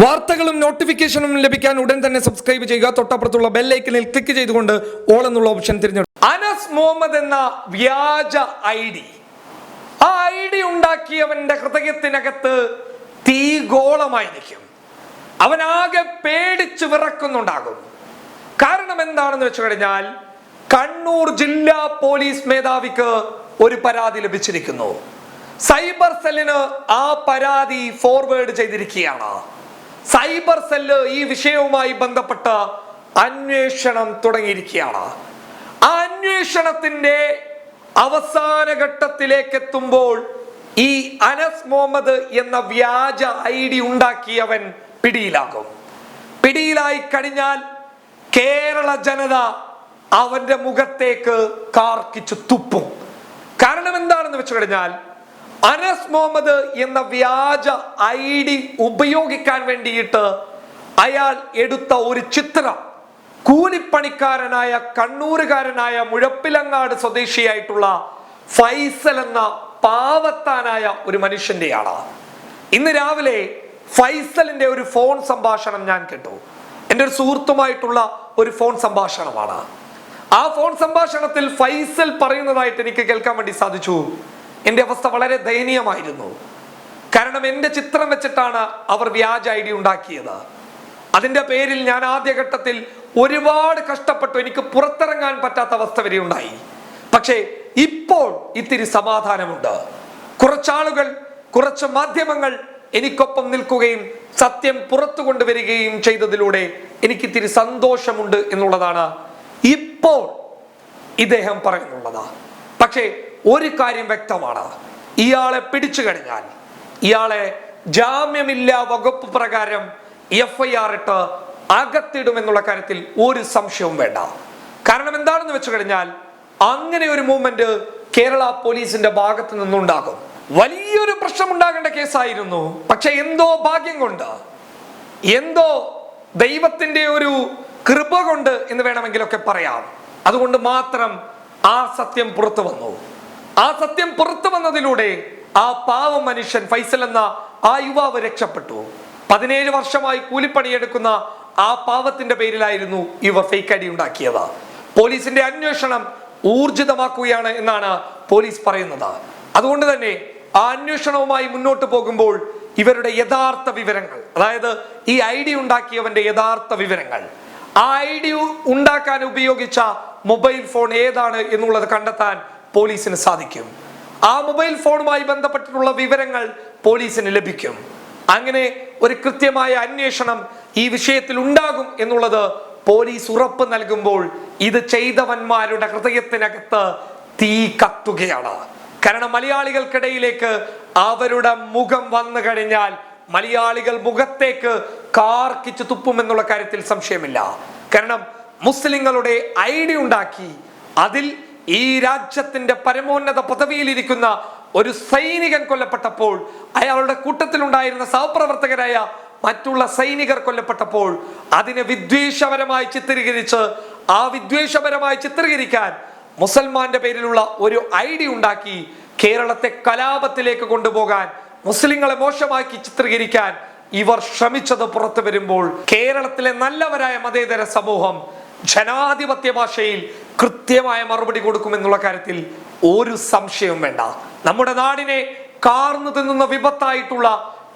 വാർത്തകളും നോട്ടിഫിക്കേഷനും ലഭിക്കാൻ ഉടൻ തന്നെ സബ്സ്ക്രൈബ് ചെയ്യുക. തൊട്ടപ്പുറത്തുള്ള ബെല്ലൈക്കനിൽ ക്ലിക്ക് ചെയ്തുകൊണ്ട് ഓൾ എന്നുള്ള ഓപ്ഷൻ തിരഞ്ഞെടുക്കും അനസ് മുഹമ്മദ് എന്ന വ്യാജ ഐ ഡി ആ ഐ ഡി ഉണ്ടാക്കിയവന്റെ ഹൃദയത്തിനകത്ത് തീഗോളമായിരിക്കും അവനാകെ പേടിച്ച് വിറക്കുന്നുണ്ടാകും. കാരണം എന്താണെന്ന് വെച്ചു കഴിഞ്ഞാൽ കണ്ണൂർ ജില്ലാ പോലീസ് മേധാവിക്ക് ഒരു പരാതി ലഭിച്ചിരിക്കുന്നു. സൈബർ സെല്ലിന് ആ പരാതി ഫോർവേഡ് ചെയ്തിരിക്കുകയാണ്. സൈബർ സെല്ല് ഈ വിഷയവുമായി ബന്ധപ്പെട്ട് അന്വേഷണം തുടങ്ങിയിരിക്കുകയാണ്. ആ അന്വേഷണത്തിന്റെ അവസാന ഘട്ടത്തിലേക്ക് എത്തുമ്പോൾ ഈ അനസ് മുഹമ്മദ് എന്ന വ്യാജ ഐ ഡി ഉണ്ടാക്കിയവൻ പിടിയിലാകും. പിടിയിലായി കഴിഞ്ഞാൽ കേരള ജനത അവന്റെ മുഖത്തേക്ക് കാർക്കിച്ചു തുപ്പും. കാരണം എന്താണെന്ന് വെച്ചു കഴിഞ്ഞാൽ അനസ് മുഹമ്മദ് എന്ന വ്യാജ ഐ ഡി ഉപയോഗിക്കാൻ വേണ്ടിയിട്ട് അയാൾ എടുത്ത ഒരു ചിത്രം. കൂലിപ്പണിക്കാരനായ കണ്ണൂരുകാരനായ മുഴപ്പിലങ്ങാട് സ്വദേശിയായിട്ടുള്ള ഫൈസൽ എന്ന പാവത്താനായ ഒരു മനുഷ്യന്റെയാണ് ഇന്ന് രാവിലെ ഫൈസലിന്റെ ഒരു ഫോൺ സംഭാഷണം ഞാൻ കേട്ടു. എന്റെ ഒരു സുഹൃത്തുമായിട്ടുള്ള ഒരു ഫോൺ സംഭാഷണമാണ്. ആ ഫോൺ സംഭാഷണത്തിൽ ഫൈസൽ പറയുന്നതായിട്ട് എനിക്ക് കേൾക്കാൻ വേണ്ടി സാധിച്ചു. എന്റെ അവസ്ഥ വളരെ ദയനീയമായിരുന്നു. കാരണം എന്റെ ചിത്രം വെച്ചിട്ടാണ് അവർ വ്യാജ ഐ ഡി ഉണ്ടാക്കിയത്. അതിന്റെ പേരിൽ ഞാൻ ആദ്യഘട്ടത്തിൽ ഒരുപാട് കഷ്ടപ്പെട്ടു. എനിക്ക് പുറത്തിറങ്ങാൻ പറ്റാത്ത അവസ്ഥ വരെ ഉണ്ടായി. പക്ഷേ ഇപ്പോൾ ഇത്തിരി സമാധാനമുണ്ട്. കുറച്ചാളുകൾ കുറച്ച് മാധ്യമങ്ങൾ എനിക്കൊപ്പം നിൽക്കുകയും സത്യം പുറത്തു കൊണ്ടുവരികയും ചെയ്തതിലൂടെ എനിക്ക് ഇത്തിരി സന്തോഷമുണ്ട് എന്നുള്ളതാണ് ഇപ്പോൾ ഇദ്ദേഹം പറയുന്നുള്ളത്. പക്ഷേ ഒരു കാര്യം വ്യക്തമാണ്. ഇയാളെ പിടിച്ചു കഴിഞ്ഞാൽ ഇയാളെ ജാമ്യമില്ലാ വകുപ്പ് പ്രകാരം എഫ് ഐ ആർ ഇട്ട് അകത്തിടുമെന്നുള്ള കാര്യത്തിൽ ഒരു സംശയവും വേണ്ട. കാരണം എന്താണെന്ന് വെച്ചു കഴിഞ്ഞാൽ അങ്ങനെ ഒരു മൂവ്മെന്റ് കേരള പോലീസിന്റെ ഭാഗത്ത് നിന്നുണ്ടാകും. വലിയൊരു പ്രശ്നം ഉണ്ടാകേണ്ട കേസായിരുന്നു. പക്ഷെ എന്തോ ഭാഗ്യം കൊണ്ട് എന്തോ ദൈവത്തിന്റെ ഒരു കൃപ കൊണ്ട് എന്ന് വേണമെങ്കിലൊക്കെ പറയാം. അതുകൊണ്ട് മാത്രം ആ സത്യം പുറത്തു വന്നു. ആ സത്യം പുറത്തു വന്നതിലൂടെ ആ പാവ മനുഷ്യൻ ഫൈസൽ എന്ന ആ യുവാവ് രക്ഷപ്പെട്ടു. പതിനേഴ് വർഷമായി കൂലിപ്പണിയെടുക്കുന്ന ആ പാവത്തിന്റെ പേരിലായിരുന്നു ഇവ ഫേക്ക് അടി ഉണ്ടാക്കിയത് പോലീസിന്റെ അന്വേഷണം ഊർജിതമാക്കുകയാണ് എന്നാണ് പോലീസ് പറയുന്നത്. അതുകൊണ്ട് തന്നെ ആ അന്വേഷണവുമായി മുന്നോട്ട് പോകുമ്പോൾ ഇവരുടെ യഥാർത്ഥ വിവരങ്ങൾ അതായത് ഈ ഐ ഡി ഉണ്ടാക്കിയവന്റെ യഥാർത്ഥ വിവരങ്ങൾ ആ ഐ ഡി ഉണ്ടാക്കാൻ ഉപയോഗിച്ച മൊബൈൽ ഫോൺ ഏതാണ് എന്നുള്ളത് കണ്ടെത്താൻ പോലീസിന് സാധിക്കും. ആ മൊബൈൽ ഫോണുമായി ബന്ധപ്പെട്ടിട്ടുള്ള വിവരങ്ങൾ പോലീസിന് ലഭിക്കും. അങ്ങനെ ഒരു കൃത്യമായ അന്വേഷണം ഈ വിഷയത്തിൽ ഉണ്ടാകും എന്നുള്ളത് പോലീസ് ഉറപ്പ് നൽകുമ്പോൾ ഇത് ചെയ്തവന്മാരുടെ ഹൃദയത്തിനകത്ത് തീ കത്തുകയാണ്. കാരണം മലയാളികൾക്കിടയിലേക്ക് അവരുടെ മുഖം വന്നു കഴിഞ്ഞാൽ മലയാളികൾ മുഖത്തേക്ക് കാർക്കിച്ച് തുപ്പുമെന്നുള്ള കാര്യത്തിൽ സംശയമില്ല. കാരണം മുസ്ലിങ്ങളുടെ ഐഡി ഉണ്ടാക്കി അതിൽ ഈ രാജ്യത്തിന്റെ പരമോന്നത പദവിയിലിരിക്കുന്ന ഒരു സൈനികൻ കൊല്ലപ്പെട്ടപ്പോൾ അയാളുടെ കൂട്ടത്തിലുണ്ടായിരുന്ന സഹപ്രവർത്തകരായ മറ്റുള്ള സൈനികർ കൊല്ലപ്പെട്ടപ്പോൾ അതിനെ വിദ്വേഷപരമായി ചിത്രീകരിച്ച് ആ വിദ്വേഷപരമായി ചിത്രീകരിക്കാൻ മുസൽമാന്റെ പേരിലുള്ള ഒരു ഐ ഡി ഉണ്ടാക്കി കേരളത്തെ കലാപത്തിലേക്ക് കൊണ്ടുപോകാൻ മുസ്ലിങ്ങളെ മോശമാക്കി ചിത്രീകരിക്കാൻ ഇവർ ശ്രമിച്ചത് പുറത്തു വരുമ്പോൾ കേരളത്തിലെ നല്ലവരായ മതേതര സമൂഹം ജനാധിപത്യ ഭാഷയിൽ കൃത്യമായ മറുപടി കൊടുക്കുമെന്നുള്ള കാര്യത്തിൽ ഒരു സംശയവും വേണ്ട. നമ്മുടെ നാടിനെ കാർന്നു തിന്നുന്ന വിപത്തായിട്ടുള്ള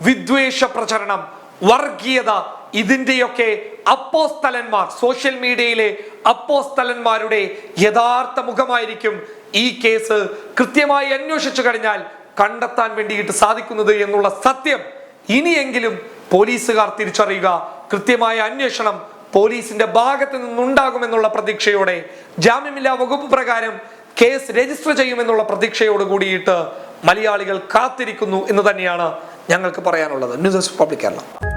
വിദ്വേഷ പ്രചരണം വർഗീയത ഇതിന്റെയൊക്കെ അപ്പോസ്തലന്മാർ സോഷ്യൽ മീഡിയയിലെ അപ്പോസ്തലന്മാരുടെ യഥാർത്ഥ മുഖമായിരിക്കും ഈ കേസ് കൃത്യമായി അന്വേഷിച്ചു കഴിഞ്ഞാൽ കണ്ടെത്താൻ വേണ്ടിയിട്ട് സാധിക്കുന്നത് എന്നുള്ള സത്യം ഇനിയെങ്കിലും പോലീസുകാർ തിരിച്ചറിയുക കൃത്യമായ അന്വേഷണം പോലീസിന്റെ ഭാഗത്ത് നിന്നുണ്ടാകുമെന്നുള്ള പ്രതീക്ഷയോടെ ജാമ്യമില്ലാ വകുപ്പ് പ്രകാരം കേസ് രജിസ്റ്റർ ചെയ്യുമെന്നുള്ള പ്രതീക്ഷയോട് കൂടിയിട്ട് മലയാളികൾ കാത്തിരിക്കുന്നു എന്ന് തന്നെയാണ് ഞങ്ങൾക്ക് പറയാനുള്ളത്. News public Kerala.